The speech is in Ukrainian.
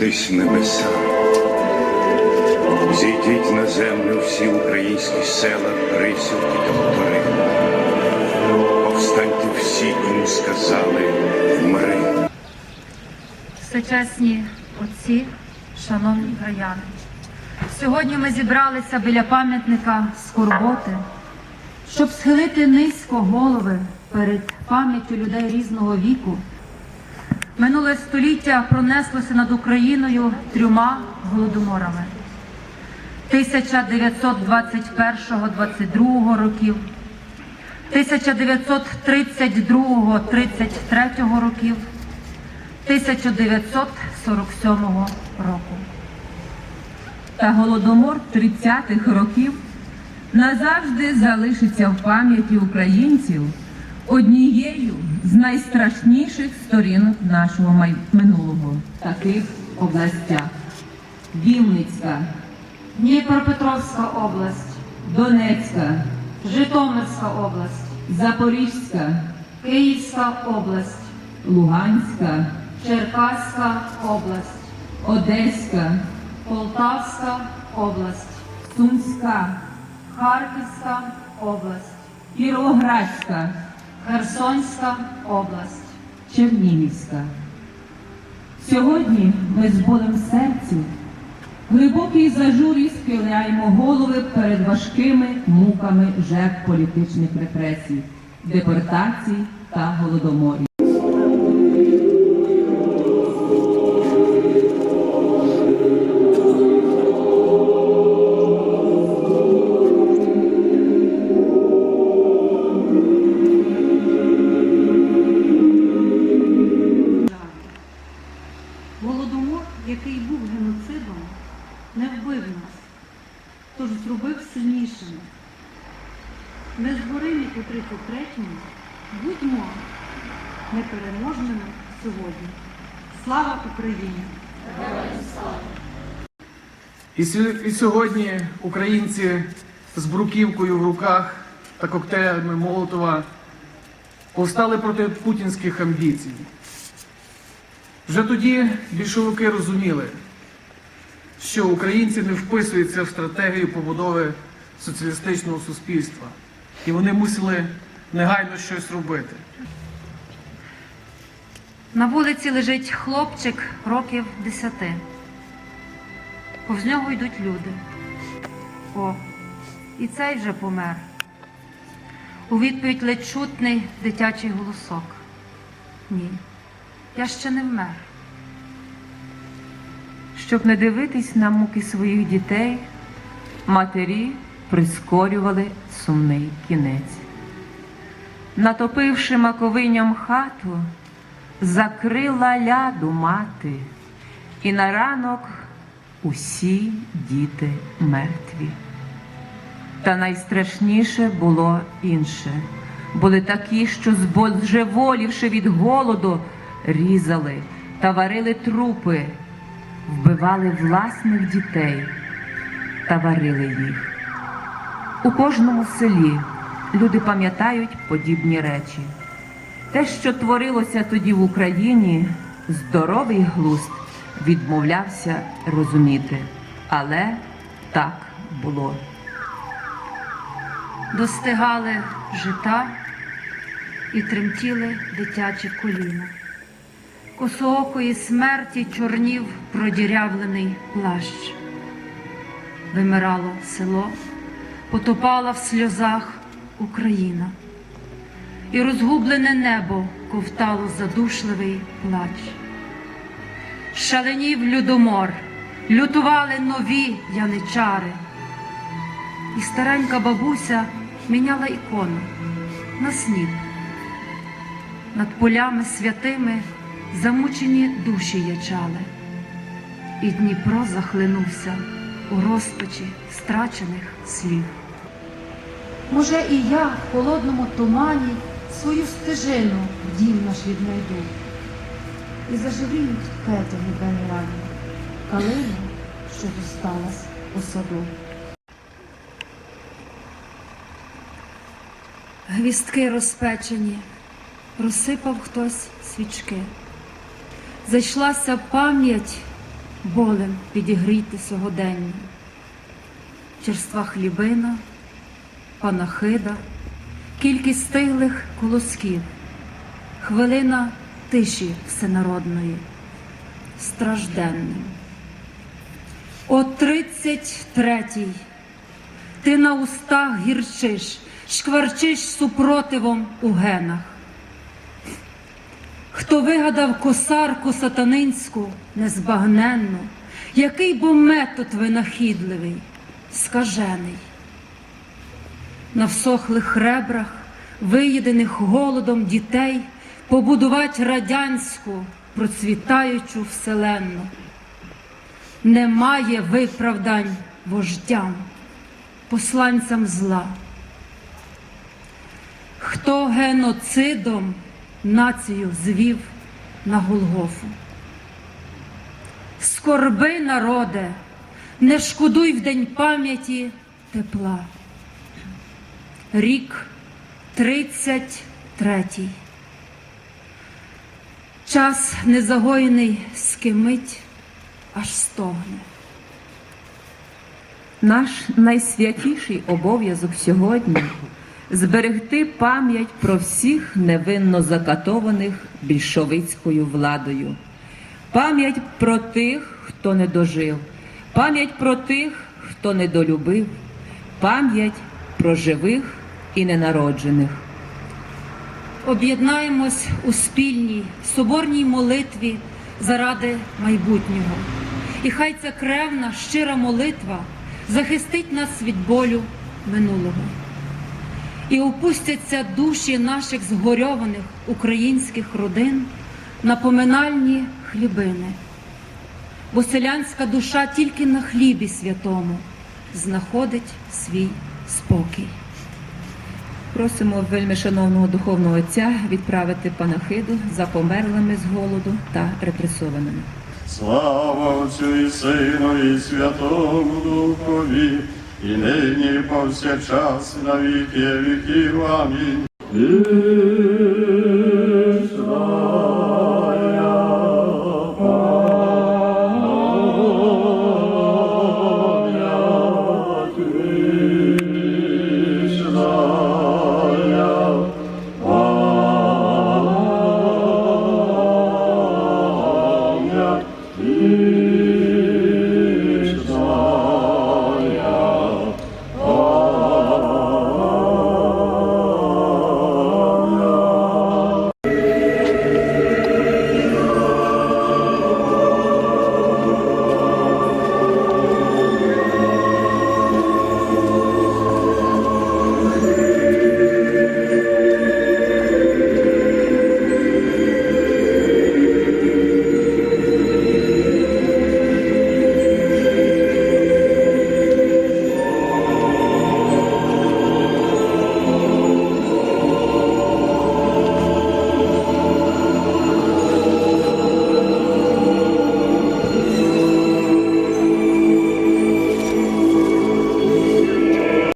Згорнутись небеса, зійдіть на землю всі українські села, присілки та хутори. Повстаньте всі, кому сказали вмри. Всечесні отці, шановні краяни, сьогодні ми зібралися біля пам'ятника Скорботи, щоб схилити низько голови перед пам'яттю людей різного віку. Минуле століття пронеслося над Україною трьома голодоморами 1921-22 років, 1932-33 років. 1947 року. Та голодомор 30-х років назавжди залишиться в пам'яті українців однією з найстрашніших сторінок нашого минулого. Таких областях: Вінницька, Дніпропетровська область, Донецька, Житомирська область, Запорізька, Київська область, Луганська, Черкаська область, Одеська, Полтавська область, Сумська, Харківська область, Кіровоградська, Херсонська область. Чернігівська. Сьогодні ми з болем серцю глибокій зажурі схиляємо голови перед важкими муками жертв політичних репресій, депортацій та голодоморів. Голодомор, який був геноцидом, не вбив нас, тож зробив сильнішими. Ми згорилі у 33-му, будьмо непереможними сьогодні. Слава Україні! І, сю- і сьогодні українці з бруківкою в руках та коктейлями Молотова повстали проти путінських амбіцій. Вже тоді більшовики розуміли, що українці не вписуються в стратегію побудови соціалістичного суспільства, і вони мусили негайно щось робити. На вулиці лежить хлопчик років десяти. Повз нього йдуть люди. О, і цей вже помер. У відповідь ледь чутний дитячий голосок. Ні, я ще не вмер. Щоб не дивитись на муки своїх дітей, матері прискорювали сумний кінець. Натопивши маковиням хату, закрила ляду мати, і на ранок усі діти мертві. Та найстрашніше було інше. Були такі, що збожеволівши від голоду, різали та варили трупи, вбивали власних дітей та варили їх. У кожному селі люди пам'ятають подібні речі. Те, що творилося тоді в Україні, здоровий глузд відмовлявся розуміти. Але так було. Достигали жита і тремтіли дитячі коліна. Косоокої смерті чорнів продірявлений плащ. Вимирало село, потопала в сльозах Україна, і розгублене небо ковтало задушливий плач. Шаленів людомор, лютували нові яничари. І старенька бабуся міняла ікону на сніп. Над полями святими замучені душі ячали, і Дніпро захлинувся у розпачі страчених слів. Може, і я в холодному тумані свою стежину в дім наш віднайду. І заживіють петені рані, калину, що зосталась у саду. Гвістки розпечені, розсипав хтось свічки. Зайшлася пам'ять болем підігрійте сьогодення. Черства хлібина, панахида, кількість стиглих колосків, хвилина тиші всенародної, стражденним. О тридцять третій ти на устах гірчиш, шкварчиш супротивом у генах. Хто вигадав косарку сатанинську незбагненну, який бо метод винахідливий, скажений. На всохлих ребрах, виїдених голодом дітей, побудувати радянську процвітаючу вселенну. Немає виправдань вождям, посланцям зла. Хто геноцидом націю звів на Голгофу? Скорби, народе, не шкодуй в день пам'яті тепла. Рік тридцять третій. Час незагоєний скимить, аж стогне. Наш найсвятіший обов'язок сьогодні зберегти пам'ять про всіх невинно закатованих більшовицькою владою, пам'ять про тих, хто не дожив, пам'ять про тих, хто недолюбив, пам'ять про живих і ненароджених. Об'єднаємось у спільній соборній молитві заради майбутнього. І хай ця кревна, щира молитва захистить нас від болю минулого. І опустяться душі наших згорьованих українських родин на поминальні хлібини. Бо селянська душа тільки на хлібі святому знаходить свій спокій. Просимо вельми шановного духовного отця відправити панахиду за померлими з голоду та репресованими. Слава Отцю і Сину, і Святому Духові, і нині, повсякчас, навіки на віки віків. Амінь.